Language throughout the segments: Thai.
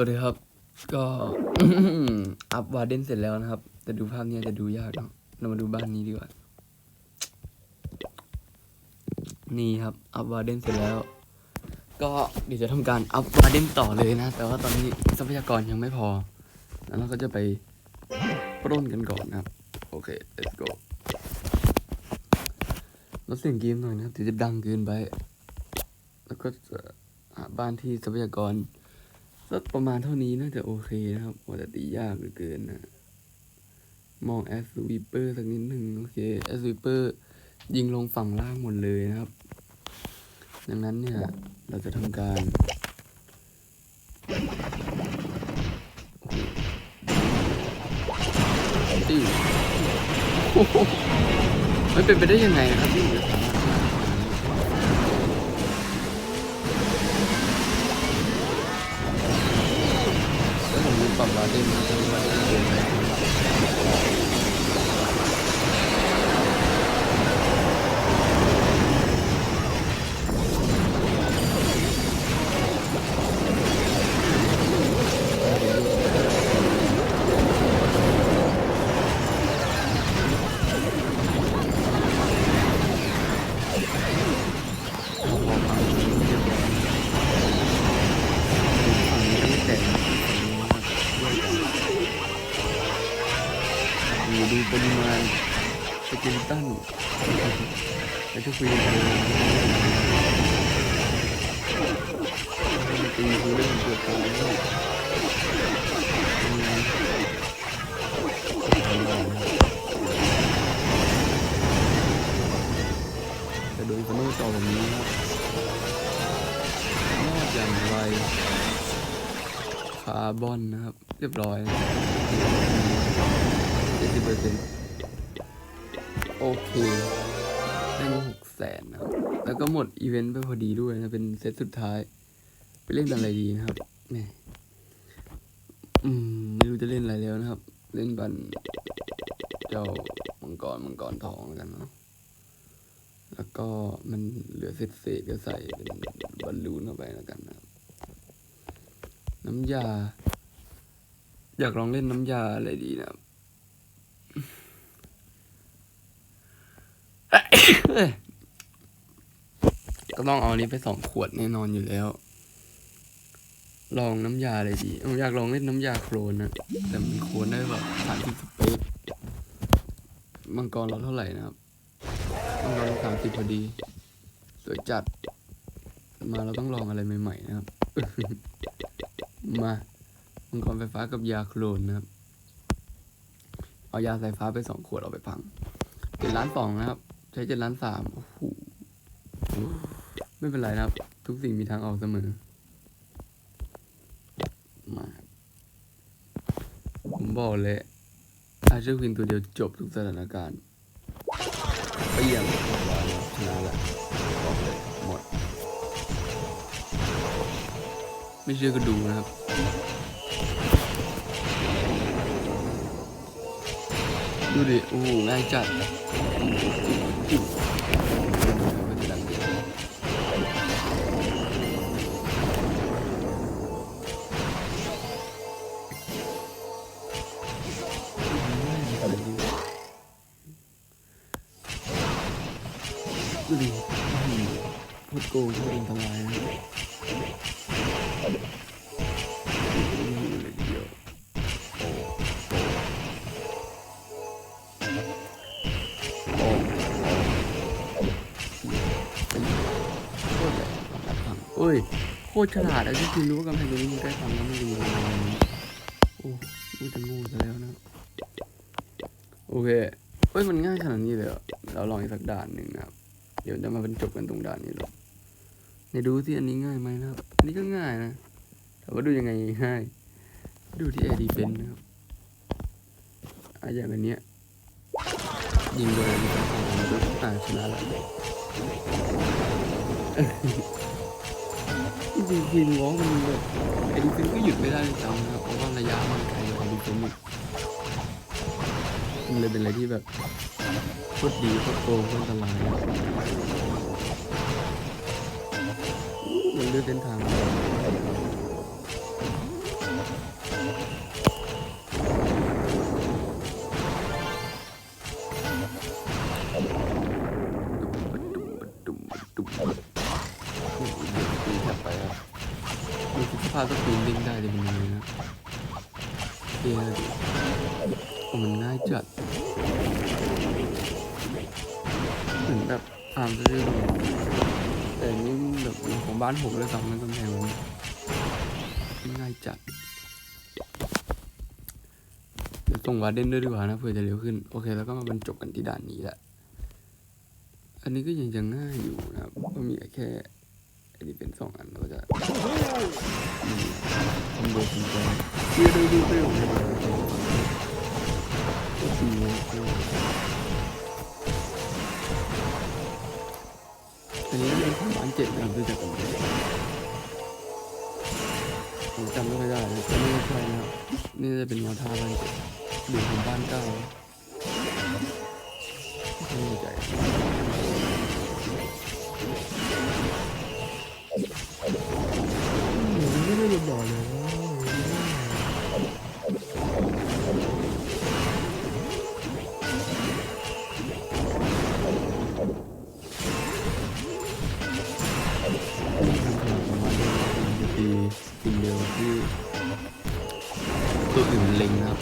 วัสดีครับ ก็อัพวาเดนเสร็จแล้วนะครับ แต่ดูภาพนี้จะดูยากเนาะเรามาดูบ้านนี้ดีกว่า นี่ครับ อัพวาเดนเสร็จแล้ว ก็เดี๋ยวจะทำการอัพวาเดนต่อเลยนะ แต่ว่าตอนนี้ทรัพยากรยังไม่พอ แล้วเราก็จะไปปล้นกันก่อนนะครับ โอเค let's go ลดเสียงเกมหน่อยนะครับเดี๋ยวจะดังเกินไป แล้วก็จะหาบ้านที่ทรัพยากร สักประมาณเท่านี้น่าจะโอเคนะครับว่าแต่ตียากเหลือเกินนะมองแอสวีเปอร์สักนิดหนึ่งโอเคแอสวีเปอร์ยิงลงฝั่งล่างหมดเลยนะครับ ดังนั้นเนี่ย เราจะทำการติ้วโอ้โหมันเป็นไปได้ยังไงครับ แล้วผม สเกลิตันแล้วจะคุยกันเลยตีคือเรื่องเกิดตายแล้วยังไงแต่โดยฟโนต่อแบบนี้ครับนอกอย่างไรคาร์บอนนะครับ เรียบร้อยเจ็ดสิบเปอร์เซ็นต์ โอเคได้มาหกแสนนะครับแล้วก็หมดอีเวนต์ไปพอดีด้วยนะ เป็นเซตสุดท้าย ไปเล่นอะไรดีนะครับแม่อืมไม่รู้จะเล่นอะไรแล้วนะครับ เล่นบันเจ้ามังกรมังกรทองกันเนาะแล้วก็มันเหลือเศษเศษๆก็ใส่เป็นบอลลูนเข้าไปแล้วกันนะครับ น้ำยา อยากลองเล่นน้ำยาอะไรดีนะครับ ก็ต้องเอาอันนี้ไปสองขวดแน่นอนอยู่แล้ว ลองน้ำยาอะไรดีผมอยากลองเล่นน้ำยาโครนนะแต่มันโครนได้แบบสามสิบสเปซมังกรเราเท่าไหร่นะครับมังกรสามสิบพอดีสวยจัด มาเราต้องลองอะไรใหม่ๆนะครับ มามังกรไฟฟ้ากับยาโครนนะครับ เอายาสายฟ้าไปสองขวดเอาไปพังเจ็ดล้านสองนะครับ ใช้เจ็ดล้านสามโอ้โหไม่เป็นไรนะครับ ทุกสิ่งมีทางออกเสมอ มา ผมบอกเลยอาเชอร์ควินตัวเดียวจบทุกสถานการณ์เปรี้ยงชนะละบอกเลยหมด ไม่เชื่อก็ดูนะครับดูดิ โอ้โหง่ายจัด ดูดิโคตรโกงโคตรอันตรายเลยทีเดียโอ้โคตรใหญ่พังเอ้ย โคตรฉลาดอะที่คุณรู้ว่ากำแพงตรงนี้มันใกล้พังแล้วมันดีโอ้มันจะงูซะแล้วนะ โอเค เฮ้ย มันง่ายขนาดนี้เลยเหรอเราลองอีกสักด่านหนึ่งนะครับ ดี๋ยวจะมาบรรจบกันตรงด่านนี้หรอกในดูที่อันนี้ง่ายไหมนะครับอันนี้ก็ง่ายนะแต่ว่าดูยังไงง่ายดูที่แอร์ดีเฟนนะครับอะอย่างอันเนี้ยยิงโดนนะครับอ่าชนะแล้วจริงๆทีมง้องมันแบบไอดีเฟนก็หยุดไม่ได้จำนะครับเพราะว่าระยะมันไกลกว่าดีเฟนอีกมันเลยเป็นอะไรที่แบบ พูดดีพูดโกงโคตรอันตรายมันเลือกเส้นทางดูสภาพก็ปีนดิ้งได้เลยมันเลยนะเดี๋ยวานหกเลยซ้ำมันกำแพงมันง่ายจัด เดี๋ยวส่งวาร์เดนด้วยดีกว่านะเผื่อจะเร็วขึ้น โอเค แล้วก็มาบรรจบกันที่ด่านนี้แหละ อันนี้ก็ยังจะง่ายอยู่นะครับก็มีแค่อันนี้เป็นสองอันเราก็จะนี่คอมโบคุณแจเชื่อได้ดูเร็วเลยก็คืออันนี้เป็นของบ้ เจ็ดนะครับดูจากกันเลยผมจำไม่ค่อยได้เลยแต่ไม่ใช่นะครับ นี่จะเป็นแนวท่าบ้านเจ็ดหรือของบ้านเก้าไม่แน่ใจ ตัวอื่นเล็งครับ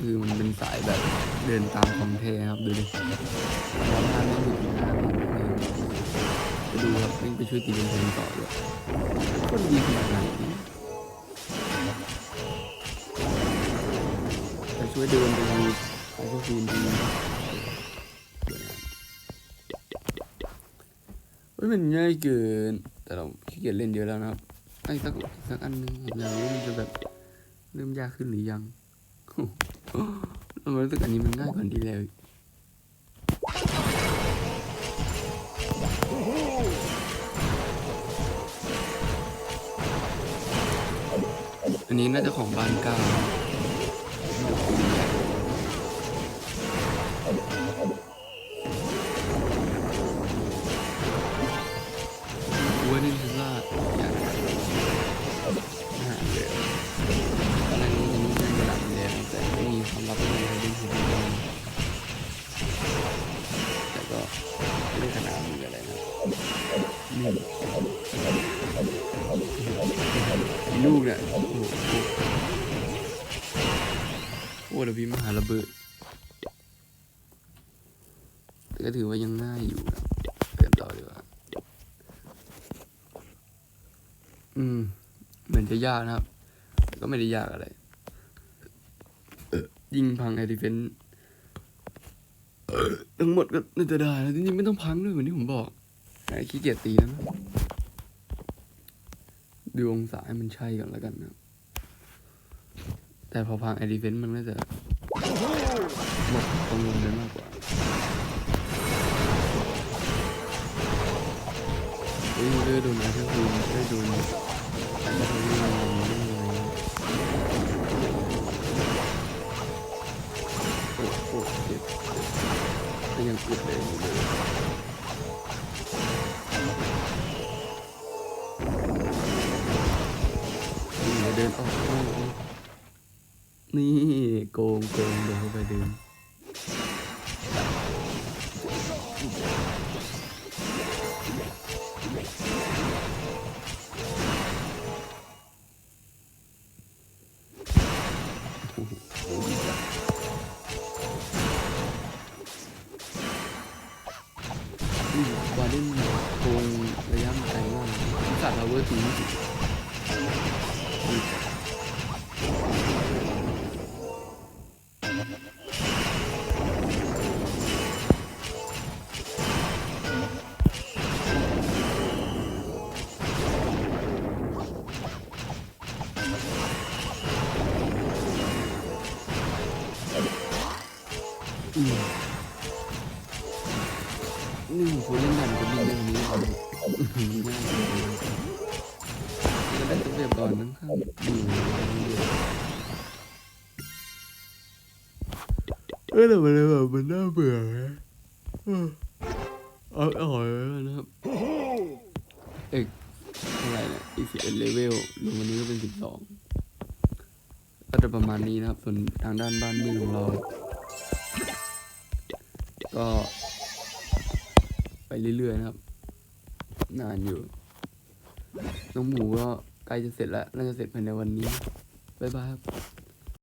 คือมันเป็นสายแบบเดินตามคอมเทครับดูดิแล้วถ้าไม่หยุดนะไปดูครับวิ่งไปช่วยตีเป็นเพลงต่อด้วยก็ดีขนาดไหนแต่ช่วยเดินไปดูไปช่วยฟีนดีเฮ้ยมันง่ายเกิน แต่เราขี้เกียจเล่นเยอะแล้วนะครับไอ้สักสักอันนึงผมอยากรู้มันจะแบบ เริ่มยากขึ้นหรือยังเรารู้สึกอันนี้มันง่ายกว่าที่แล้วอันนี้น่าจะของบ้านเก่า ลูกเนี่ยโอ้โหโอ้เดี๋ยวพี่มหาระเบิดแต่ก็ถือว่ายังง่ายอยู่นะเติมต่อดีกว่าอืมเหมือนจะยากนะครับ ก็ไม่ได้ยากอะไรยิงพังไอดิเฟนทั้งหมดก็น่าจะได้นะจริงๆไม่ต้องพังด้วยเหมือนที่ผมบอกไอ้ขี้เกียจตีนะ ดูองศาให้มันใช่ก่อนแล้วกันนะแต่พอพังไอดิเฟนต์มันน่าจะหมดกังวลได้มากกว่าเฮ้ยเลือดโดนไอ้ทั้งคืนเลือดโดนอันนี้ไม่เลยโอ้โหเจ็บก็ยังอึดเลย ดินออกโอ้โหนี่โกงโกงเดินเข้าไปเดินโอ้ดีจังอืมวาเล่นโกงระยะไกลมากสัตว์เราเวอร์ตี นี่ผมควรเล่นกันกับลิงเรื่องนี้ครับอื้อหือง่ายเลยจะได้ตัวเรียบก่อนนะครับดูเออแต่มันแบบมันน่าเบื่อเออเอาเอาหอยนะครับเอกเท่าไรเนี่ยอีกสิบเอ็ดเลเวลรวมวันนี้ก็เป็นสิบสองก็จะประมาณนี้นะครับ ส่วนทางด้านบ้านเมืองของเรา ก็ ไปเรื่อยๆนะครับ นานอยู่ น้องหมูก็ใกล้จะเสร็จแล้ว น่าจะเสร็จภายในวันนี้ บ๊ายบายครับ